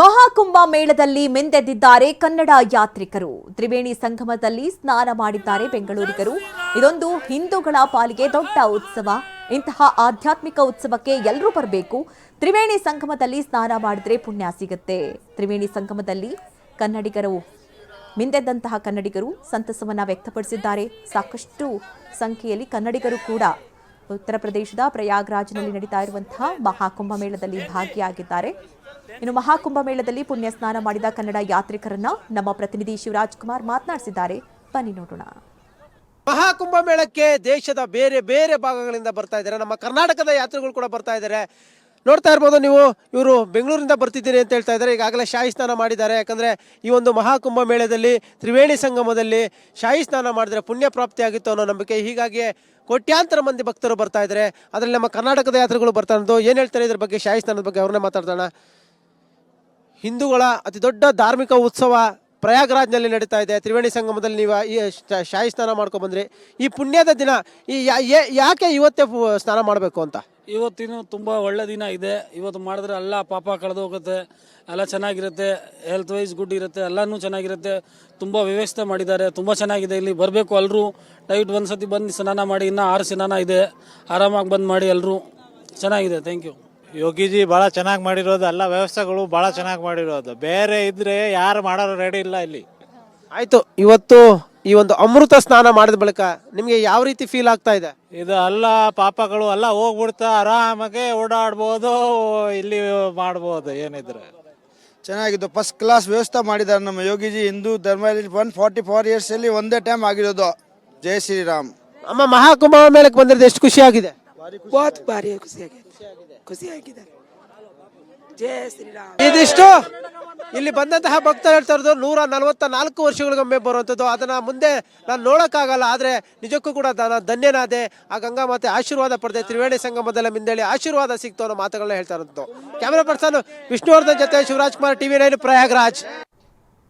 ಮಹಾಕುಂಭ ಮೇಳದಲ್ಲಿ ಮಿಂದೆದ್ದಿದ್ದಾರೆ ಕನ್ನಡ ಯಾತ್ರಿಕರು. ತ್ರಿವೇಣಿ ಸಂಗಮದಲ್ಲಿ ಸ್ನಾನ ಮಾಡಿದ್ದಾರೆ ಬೆಂಗಳೂರಿಗರು. ಇದೊಂದು ಹಿಂದೂಗಳ ಪಾಲಿಗೆ ದೊಡ್ಡ ಉತ್ಸವ. ಇಂತಹ ಆಧ್ಯಾತ್ಮಿಕ ಉತ್ಸವಕ್ಕೆ ಎಲ್ಲರೂ ಬರಬೇಕು. ತ್ರಿವೇಣಿ ಸಂಗಮದಲ್ಲಿ ಸ್ನಾನ ಮಾಡಿದ್ರೆ ಪುಣ್ಯ ಸಿಗುತ್ತೆ. ತ್ರಿವೇಣಿ ಸಂಗಮದಲ್ಲಿ ಕನ್ನಡಿಗರು ಮಿಂದೆದ್ದಂತಹ ಕನ್ನಡಿಗರು ಸಂತಸವನ್ನು ವ್ಯಕ್ತಪಡಿಸಿದ್ದಾರೆ. ಸಾಕಷ್ಟು ಸಂಖ್ಯೆಯಲ್ಲಿ ಕನ್ನಡಿಗರು ಕೂಡ ಉತ್ತರ ಪ್ರದೇಶದ ಪ್ರಯಾಗ್ರಾಜ್ನಲ್ಲಿ ನಡೀತಾ ಇರುವಂತಹ ಮಹಾಕುಂಭ ಮೇಳದಲ್ಲಿ ಭಾಗಿಯಾಗಿದ್ದಾರೆ. ಇನ್ನು ಮಹಾಕುಂಭ ಮೇಳದಲ್ಲಿ ಪುಣ್ಯ ಸ್ನಾನ ಮಾಡಿದ ಕನ್ನಡ ಯಾತ್ರಿಕರನ್ನ ನಮ್ಮ ಪ್ರತಿನಿಧಿ ಶಿವರಾಜ್ ಕುಮಾರ್ ಮಾತನಾಡಿಸಿದ್ದಾರೆ. ಬನ್ನಿ ನೋಡೋಣ. ಮಹಾಕುಂಭ ಮೇಳಕ್ಕೆ ದೇಶದ ಬೇರೆ ಬೇರೆ ಭಾಗಗಳಿಂದ ಬರ್ತಾ ಇದ್ದಾರೆ. ನಮ್ಮ ಕರ್ನಾಟಕದ ಯಾತ್ರಿಗಳು ಕೂಡ ಬರ್ತಾ ಇದ್ದಾರೆ. ನೋಡ್ತಾ ಇರ್ಬೋದು ನೀವು, ಇವರು ಬೆಂಗಳೂರಿಂದ ಬರ್ತಿದ್ದೀನಿ ಅಂತ ಹೇಳ್ತಾ ಇದ್ದಾರೆ. ಈಗಾಗಲೇ ಶಾಹಿ ಸ್ನಾನ ಮಾಡಿದ್ದಾರೆ. ಯಾಕಂದರೆ ಈ ಒಂದು ಮಹಾಕುಂಭ ಮೇಳದಲ್ಲಿ, ತ್ರಿವೇಣಿ ಸಂಗಮದಲ್ಲಿ ಶಾಹಿ ಸ್ನಾನ ಮಾಡಿದರೆ ಪುಣ್ಯ ಪ್ರಾಪ್ತಿ ಆಗಿತ್ತು ಅನ್ನೋ ನಂಬಿಕೆ. ಹೀಗಾಗಿ ಕೋಟ್ಯಾಂತರ ಮಂದಿ ಭಕ್ತರು ಬರ್ತಾ ಇದ್ದಾರೆ. ಅದರಲ್ಲಿ ನಮ್ಮ ಕರ್ನಾಟಕದ ಯಾತ್ರೆಗಳು ಬರ್ತಾ ಇರೋದು. ಏನು ಹೇಳ್ತಾರೆ ಇದ್ರ ಬಗ್ಗೆ? ಶಾಹಿ ಸ್ನಾನದ ಬಗ್ಗೆ ಅವ್ರನ್ನೇ ಮಾತಾಡ್ತಾಣ. ಹಿಂದೂಗಳ ಅತಿ ದೊಡ್ಡ ಧಾರ್ಮಿಕ ಉತ್ಸವ ಪ್ರಯಾಗ್ರಾಜ್ನಲ್ಲಿ ನಡೀತಾ ಇದೆ. ತ್ರಿವೇಣಿ ಸಂಗಮದಲ್ಲಿ ನೀವು ಈ ಶಾಹಿ ಸ್ನಾನ ಮಾಡ್ಕೊಂಡ್ಬಂದ್ರಿ ಈ ಪುಣ್ಯದ ದಿನ, ಈ ಯಾಕೆ ಇವತ್ತೇ ಸ್ನಾನ ಮಾಡಬೇಕು ಅಂತ? ಇವತ್ತಿನ ತುಂಬ ಒಳ್ಳೆ ದಿನ ಇದೆ. ಇವತ್ತು ಮಾಡಿದ್ರೆ ಎಲ್ಲ ಪಾಪ ಕಳೆದು ಹೋಗುತ್ತೆ. ಎಲ್ಲ ಚೆನ್ನಾಗಿರುತ್ತೆ. ಹೆಲ್ತ್ ವೈಸ್ ಗುಡ್ ಇರುತ್ತೆ. ಎಲ್ಲನೂ ಚೆನ್ನಾಗಿರುತ್ತೆ. ತುಂಬ ವ್ಯವಸ್ಥೆ ಮಾಡಿದ್ದಾರೆ. ತುಂಬ ಚೆನ್ನಾಗಿದೆ. ಇಲ್ಲಿ ಬರಬೇಕು ಎಲ್ಲರೂ ದಯವಿಟ್ಟು ಒಂದು ಸತಿ ಬಂದು ಸ್ನಾನ ಮಾಡಿ ಇನ್ನೂ ಆರು ಸ್ನಾನ ಇದೆ. ಆರಾಮಾಗಿ ಬಂದು ಮಾಡಿ ಎಲ್ಲರೂ ಚೆನ್ನಾಗಿದೆ. ಥ್ಯಾಂಕ್ ಯು ಯೋಗಿಜಿ ಭಾಳ ಚೆನ್ನಾಗಿ ಮಾಡಿರೋದು. ಎಲ್ಲ ವ್ಯವಸ್ಥೆಗಳು ಭಾಳ ಚೆನ್ನಾಗಿ ಮಾಡಿರೋದು. ಬೇರೆ ಇದ್ರೆ ಯಾರು ಮಾಡೋರು ರೆಡಿ ಇಲ್ಲ ಇಲ್ಲಿ. ಆಯಿತು. ಇವತ್ತು ಈ ಒಂದು ಅಮೃತ ಸ್ನಾನ ಮಾಡಿದ ಬಳಿಕ ನಿಮಗೆ ಯಾವ ರೀತಿ ಫೀಲ್ ಆಗ್ತಾ ಇದೆ? ಇದು ಅಲ್ಲ ಪಾಪಗಳು ಅಲ್ಲ ಹೋಗ್ಬಿಡ್ತಾ ಆರಾಮಾಗೆ ಓಡಾಡ್ಬೋದು ಇಲ್ಲಿ ಮಾಡ್ಬೋದು ಏನಿದ್ರೆ. ಚೆನ್ನಾಗಿದ್ದು. ಫಸ್ಟ್ ಕ್ಲಾಸ್ ವ್ಯವಸ್ಥೆ ಮಾಡಿದ್ದಾರೆ ನಮ್ಮ ಯೋಗಿಜಿ. ಹಿಂದೂ ಧರ್ಮದಲ್ಲಿ ಒನ್ ಫಾರ್ಟಿ ಫೋರ್ ಇಯರ್ಸಲ್ಲಿ ಒಂದೇ ಟೈಮ್ ಆಗಿರೋದು. ಜೈ ಶ್ರೀರಾಮ್. ಅಮ್ಮ ಮಹಾಕುಂಭ ಮೇಳಕ್ಕೆ ಬಂದಿರೋದು ಎಷ್ಟು ಖುಷಿ ಆಗಿದೆ. ಖುಷಿಯಾಗಿದೆ. ಜಯ ಜೈ ಶ್ರೀರಾಮ್. ಇದಿಷ್ಟು? ಇಲ್ಲಿ ಬಂದಂತಹ ಭಕ್ತರು ಹೇಳ್ತಾ ಇರೋದು ನೂರ ನಲವತ್ತ ನಾಲ್ಕು ವರ್ಷಗಳಿಗೊಮ್ಮೆ ಬರುವಂಥದ್ದು. ಅದನ್ನ ಮುಂದೆ ನಾನು ನೋಡೋಕ್ಕಾಗಲ್ಲ, ಆದರೆ ನಿಜಕ್ಕೂ ಕೂಡ ನಾನು ಧನ್ಯನಾದೆ. ಆ ಗಂಗಾ ಮಾತೆ ಆಶೀರ್ವಾದ ಪಡೆದೆ. ತ್ರಿವೇಣಿ ಸಂಗಮದಲ್ಲ ಮಿಂದೇಳಿ ಆಶೀರ್ವಾದ ಸಿಕ್ತು ಅನ್ನೋ ಮಾತುಗಳನ್ನ ಹೇಳ್ತಾ ಇರೋದು. ಕ್ಯಾಮೆರಾ ಪರ್ಸನ್ ವಿಷ್ಣುವರ್ಧನ್ ಜೊತೆ ಶಿವರಾಜ್ ಕುಮಾರ್ ಟಿವಿ ನೈನ್ ಪ್ರಯಾಗ್ರಾಜ್.